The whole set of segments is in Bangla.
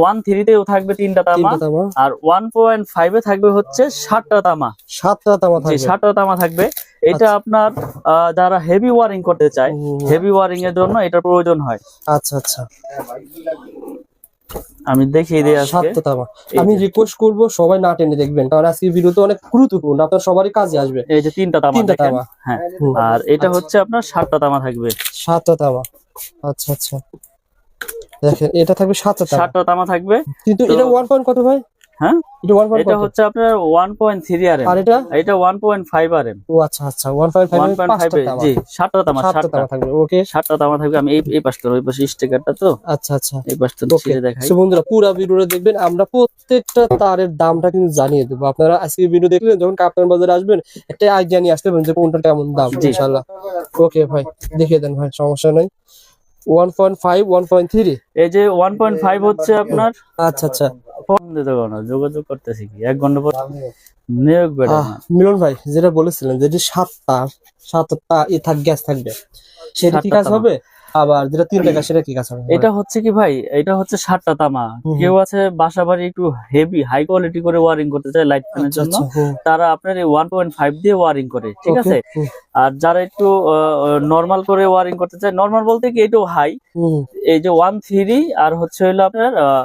ওয়ান থ্রিতেও থাকবে তিনটা তামা। আর ওয়ান পয়েন্ট ফাইভে থাকবে হচ্ছে ষাটটা তামা। সাতটা তামা থাকবে। ষাটটা তামা থাকবে। এটা আপনার যারা হেভি ওয়ারিং করতে চায় হেভি ওয়ারিং এর জন্য এটা প্রয়োজন হয়। আচ্ছা আচ্ছা। আমি দেখিয়ে দিই সাতটা তামা। আমি রিকোয়েস্ট করব সবাই না টেনে দেখবেন কারণ আজকে ভিডিওতে অনেক গুরুত্বপূর্ণ আপনার সবারই কাজে আসবে। এই যে তিনটা তামা তিনটা তামা। হ্যাঁ। আর এটা আচ্ছা। হচ্ছে আপনার ষাটটা তামা থাকবে। সাতটা তামা। আচ্ছা আচ্ছা। দেখেন এটা থাকবে সাতটা ষাটটা তামা। থাকবে। কিন্তু এটা ওয়ান পয়েন্ট কত ভাই? হ্যাঁ? এটা ওয়ান পয়েন্ট এটা হচ্ছে আপনার ওয়ান পয়েন্ট থ্রি আর আর এটা? এটা ওয়ান পয়েন্ট ফাইভ আর এম ও আচ্ছা আচ্ছা one point five five G ষাটটা তামা সাতটা তামা থাকবে ওকে। ষাটটা তামা থাকবে আমি এই এই পাশটা ওই পাশে স্টিকারটা তো। আচ্ছা আচ্ছা। এই পাশটা ছিঁড়ে দেখাই। সো বন্ধুরা পুরো ভিডিওটা দেখবেন আমরা প্রত্যেকটা তারের দামটা কিন্তু জানিয়ে দেবো। আপনারা আজকে ভিডিও দেখলেন যখন কাপ্তান বাজারে আসবেন একটা আইডিয়া নিয়ে আসতে পারেন যে কোনটা কেমন দাম জি। ইনশাল্লাহ ওকে ভাই দেখিয়ে দেন ভাই সমস্যা নাই। One point five one point three এই যে ওয়ান পয়েন্ট ফাইভ হচ্ছে আপনার? আচ্ছা আচ্ছা। ফোন দিতে পারো না যোগাযোগ করতেছি কি? এক ঘণ্টা পর নিয়োগ বেড়ে মিলন ভাই যেটা বলেছিলেন যে সাতটা সাতটা ই থাক গ্যাস থাকবে। সেটা কি কাজ হবে? আবার যেটা তিন টাকা সেটা কি কাঁচা এটা হচ্ছে কি ভাই? এটা হচ্ছে সাতটা তামা। কেউ আছে বাসা বাড়ি একটু হেভি হাই কোয়ালিটি করে ওয়ারিং করতে চায় লাইট ফ্যানের আচ্ছা, জন্য আচ্ছা, তারা আপনার ওয়ান পয়েন্ট ফাইভ দিয়ে ওয়ারিং করে ঠিক আছে? আর যারা একটু নর্মাল করে ওয়ারিং করতে চায় নর্মাল বলতে কি এটাও হাই এই যে ওয়ান থ্রি আর হচ্ছে হইল আপনার আহ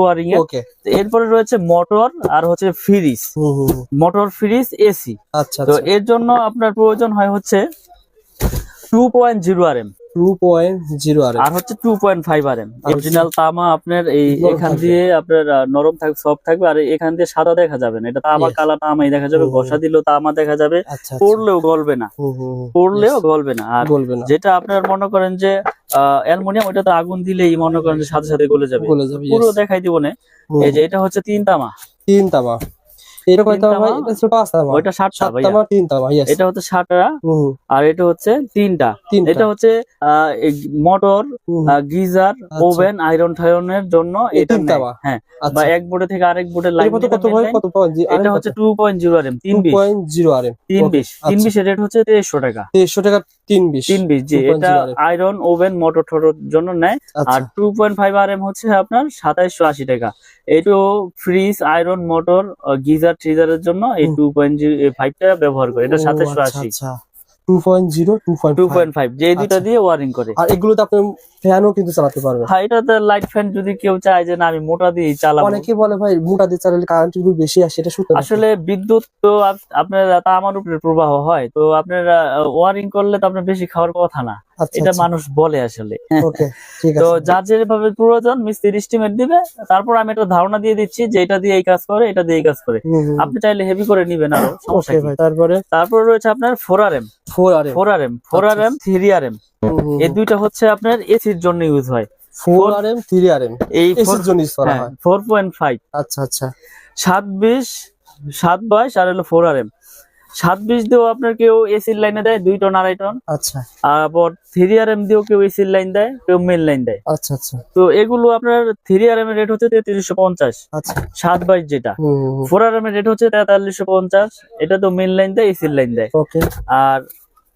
ওয়ারিং এর এরপরে রয়েছে মোটর আর হচ্ছে ফ্রিজ। Motor fridge AC. আচ্ছা তো আচ্ছা। এর জন্য আপনার প্রয়োজন হয় হচ্ছে two point zero R M আর আর হচ্ছে two point five R M original তামা আপনার এই এখান থাকবে। দিয়ে আপনার নরম থাকবে সফট থাকবে আর এখান দিয়ে সাদা দেখা যাবে না। এটা তামা Yes. কালা তামাই দেখা যাবে ঘষা দিলেও তামা দেখা যাবে আচ্ছা আচ্ছা। পড়লেও গলবে না। পড়লেও গলবে না। আর যেটা আপনার মনে করেন যে অ্যালমোনিয়াম ওটা তো আগুন দিলেই মনে করেন সাথে সাথে গলে যাবে। পুরো দেখাই দিব না। এই যে এটা হচ্ছে তিন তামা। তিন তামা। এটা হচ্ছে এটা আর এটা এটা মোটর গিজার আচ্ছা। ওভেন আয়রন টায়রনের জন্য এটা হ্যাঁ আচ্ছা। বা এক বোর্ডে থেকে আরেক বোর্ডে এর লাইন কত কত ভাই? কত এটা হচ্ছে two point zero R M তিন বিশ। পয়েন্ট জিরো আর এম তিন Okay, বিশ। তিন আচ্ছা। বিশের রেট হচ্ছে তেইশশো টাকা। দেড়শো টাকা তিন বিশ তিন বিশ জি এটা আয়রন ওভেন মোটর টোটর জন্য নেয়। আচ্ছা। আর two point five R M হচ্ছে আপনার সাতাইশশো আশি টাকা। এইটো ফ্রিজ আয়রন মোটর গিজার ট্রিজারের জন্য এই টু পয়েন্ট ফাইভটা ব্যবহার করে। এটা সাতাইশো সাতাইশশো আচ্ছা, আশি। আচ্ছা two point zero two point two point five যে এই আচ্ছা। দিয়ে করে। আর এগুলোতে আপনি ফ্যানও কিন্তু চালাতে পারবেন। হ্যাঁ এটাতে লাইট ফ্যান যদি কেউ চায় যে না আমি মোটা দিয়ে চালাবো। অনেকে বলে ভাই মোটা দিয়ে চালালে কারেন্ট বিল বেশি আসে এটা সত্যি আসলে বিদ্যুৎ তো আপনার উপরে প্রবাহ হয় তো আপনার ওয়ারিং করলে তো আপনার বেশি খাওয়ার কথা না। আচ্ছা এটা আচ্ছা, মানুষ বলে আসলে। ওকে তো যার যেভাবে প্রয়োজন মিস্ত্রি এস্টিমেট দিবে তারপর আমি একটা ধারণা দিয়ে দিচ্ছি যে এটা দিয়ে এই কাজ করে এটা দিয়ে এই কাজ করে। আপনি চাইলে হেভি করে নিবেন আরও সমস্যা তারপরে? তারপর রয়েছে আপনার four R M four R four R M four R M three R M এই দুইটা হচ্ছে আপনার এসির জন্য ইউজ হয়। Four R M three R M এই এসির জন্য use করা হয় ফোর পয়েন্ট ফাইভ আচ্ছা আচ্ছা। সাত বিশ সাত বাইশ আর হলো ফোর আর এম সাত বিশ দিয়েও আপনার কেউ এসির লাইনে দেয় দুই টন আড়াই টন আচ্ছা। আবার থ্রি আর এম দিয়েও কেউ এসির লাইন দেয় কেউ মেন লাইন দেয়। আচ্ছা আচ্ছা। তো এগুলো আপনার থ্রি আর এম এর রেট হচ্ছে তেত্রিশশো পঞ্চাশ। আচ্ছা। সাত বাইশ যেটা। ফোর আর এম এর রেট হচ্ছে তেতাল্লিশশো পঞ্চাশ। এটা তো মেন লাইন দেয় এসির লাইন দেয়। আর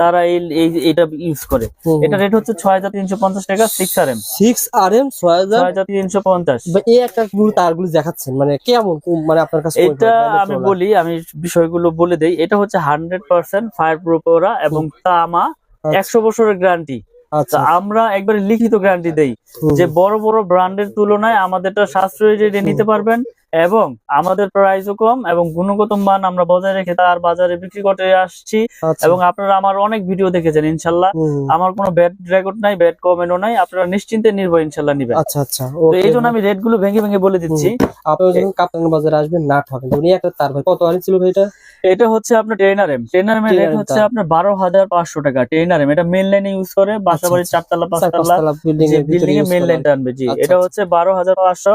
তারা এই এটা ইউজ করে। এটা রেট হচ্ছে ছয় হাজার তিনশো পঞ্চাশ টাকা six R M six R M ছয় হাজার তিনশো পঞ্চাশ। এই একটা তারগুলো দেখাচ্ছেন মানে কেমন মানে আপনার কাছে এটা আমি বলি আমি বিষয়গুলো বলে দেই। এটা হচ্ছে হান্ড্রেড পার্সেন্ট ফায়ার প্রুফ ওরা এবং তামা আচ্ছা। একশো বছরের গ্যারান্টি আচ্ছা। আমরা একবারে লিখিত গ্যারান্টি দেই যে বড় বড় ব্র্যান্ডের তুলনায় আমাদেরটা সাশ্রয়ী রেটে নিতে পারবেন। এবং আমাদের প্রাইসও কম এবং গুণগত মান আমরা বজায় রেখে তার বাজারে বিক্রি করতে আসছি। আচ্ছা। এবং আপনারা আমার অনেক ভিডিও দেখেছেন ইনশাল্লাহ। আমার কোনো ব্যাড রেকর্ড নাই ব্যাড কমেন্টও নাই। আপনারা নিশ্চিন্তে নির্ভর ইনশাল্লাহ নিবেন। আচ্ছা আচ্ছা। তো এই জন্য আমি রেটগুলো ভেঙে ভেঙে বলে দিচ্ছি। আপনারা যখন কাপ্তান বাজারে আসবেন নাট হবেন উনি একটা তার ভাই। কত আনি ছিল ভাই এটা? এটা হচ্ছে আপনার trainer M trainer M rate হচ্ছে আপনার বারো হাজার পাঁচশো টাকা। ট্রেনার এম এটা মেন লাইনে ইউজ করে। বাসা বাড়ির আচ্ছা। চারতলা চার পাঁচতলা বিল্ডিং এ মেন লাইন টানবে জি। আচ্ছা, এটা আচ্ছা। হচ্ছে বারো হাজার পাঁচশো।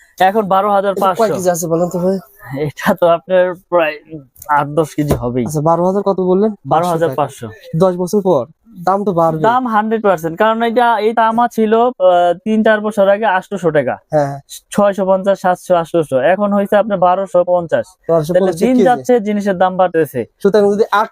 এখন বারো হাজার পাঁচশো। আছে বলেন তো ভাই? এটা তো আপনার প্রায় আট দশ কেজি হবেই। আচ্ছা বারো হাজার কত বললেন? বারো হাজার পাঁচশো। দশ বছর পর। দাম তো বাড়বে। দাম হান্ড্রেড পার্সেন্ট। কারণ এটা এই তামা ছিল তিন চার বছর আগে আটশোশো টাকা। হ্যাঁ ছয়শো পঞ্চাশ সাতশো আটশোশো। এখন হয়েছে আপনার বারোশো পঞ্চাশ। দিন যাচ্ছে জিনিসের দাম বাড়তেছে। সুতরাং যদি আট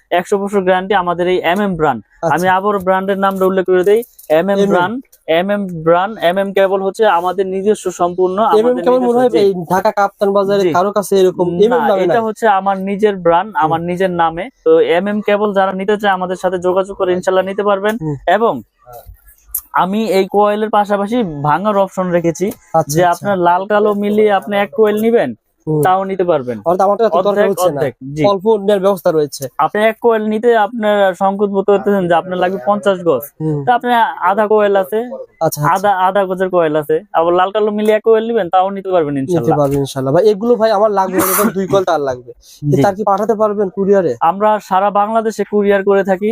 একশো বছর গ্যারান্টি আমাদের এই এম এম ব্র্যান্ড। আমি আবার ব্র্যান্ডের নামটা উল্লেখ করে দিই। M M brand M M brand M M cable হচ্ছে আমাদের নিজস্ব সম্পূর্ণ ঢাকা কাপ্তান বাজারে কারও কাছে এরকম এটা হচ্ছে আমার নিজের ব্র্যান্ড আমার নিজের নামে। তো এম এম কেবল যারা নিতে চায় আমাদের সাথে যোগাযোগ করে ইনশাল্লাহ নিতে পারবেন। এবং আমি এই কোয়েলের পাশাপাশি ভাঙার অপশন রেখেছি আচ্ছা, যে আচ্ছা। আপনার লাল কালো মিলিয়ে আপনি এক কোয়েল নিবেন। তাও নিতে পারবেন। অল্প নেওয়ার ব্যবস্থা রয়েছে। আপনি এক কোয়েল নিতে আপনার সংকোচ বোধ করতেছেন যে আপনার লাগবে পঞ্চাশ গজ। তো আপনি আধা কোয়েল আছে আচ্ছা আচ্ছা। আধা আধা গজের কোয়েল আছে। আবার লাল কালো মিলিয়ে এক কোয়েল নিবেন তাও নিতে পারবেন নিতে পারবেন ইনশাল্লাহ। ভাই এগুলো ভাই আমার লাগবে দুই কল তার লাগবে। তার কি পাঠাতে পারবেন কুরিয়ারে? আমরা সারা বাংলাদেশে কুরিয়ার করে থাকি।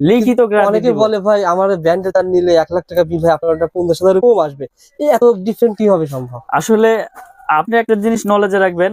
লিখিত অনেকে বলে ভাই আমার ব্যান্ডে তার নিলে এক লাখ টাকা বিল হয় আপনার পঞ্চাশ হাজার কম আসবে। এই এত ডিফারেন্ট কি হবে সম্ভব? আসলে আপনি একটা জিনিস নলেজে রাখবেন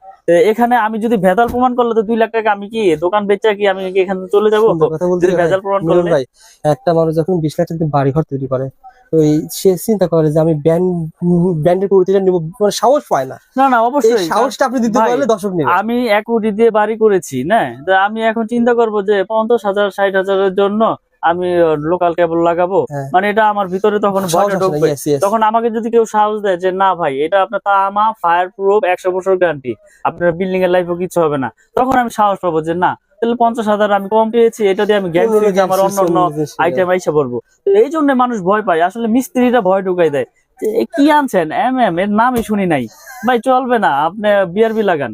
এখানে আমি যদি ভেজাল প্রমাণ করলে তো দুই লাখ টাকা আমি কি দোকান বেচা কি আমি কি এখান চলে যাব? ভেজাল প্রমাণ করলে। ভাই একটা মানুষ যখন বিশ লাখ টাকা বাড়ি ঘর তৈরি করে ওই সে চিন্তা করে যে আমি ব্যান্ড ব্যান্ডের কুর্তিটা নিবো মানে সাহস পায় না। না না অবশ্যই। সাহসটা আপনি দিতে ভাই, পারলে দর্শক নেবে। আমি এক কোটি দিয়ে বাড়ি করেছি না? আমি এখন চিন্তা করব যে পঞ্চাশ হাজার ষাট হাজারের জন্য আমি লোকাল কেবল লাগাবো। হ্যাঁ। মানে এটা আমার ভিতরে তখন ঢুকবে. তখন আমাকে যদি কেউ সাহস দেয় যে না ভাই এটা আপনার তামা ফায়ার প্রুফ একশো বছর গ্যারান্টি আপনার বিল্ডিং এর লাইফও কিছু হবে না। তখন আমি সাহস পাবো যে না তাহলে পঞ্চাশ হাজার আমি কম পেয়েছি এটা দিয়ে আমি আমার অন্য অন্য আইটেম আইসা পড়ব। এই জন্য মানুষ ভয় পায়। আসলে ভয় ঢুকাই দেয়। কি আনছেন? এম এম এর নামই শুনি নাই। ভাই চলবে না আপনি বিআরবি লাগান।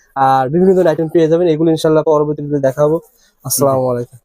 আর বিভিন্ন ধরনের আইটেম পেয়ে যাবেন। এগুলো ইনশাল্লাহ পরবর্তীতে দেখাবো আসসালামু আলাইকুম।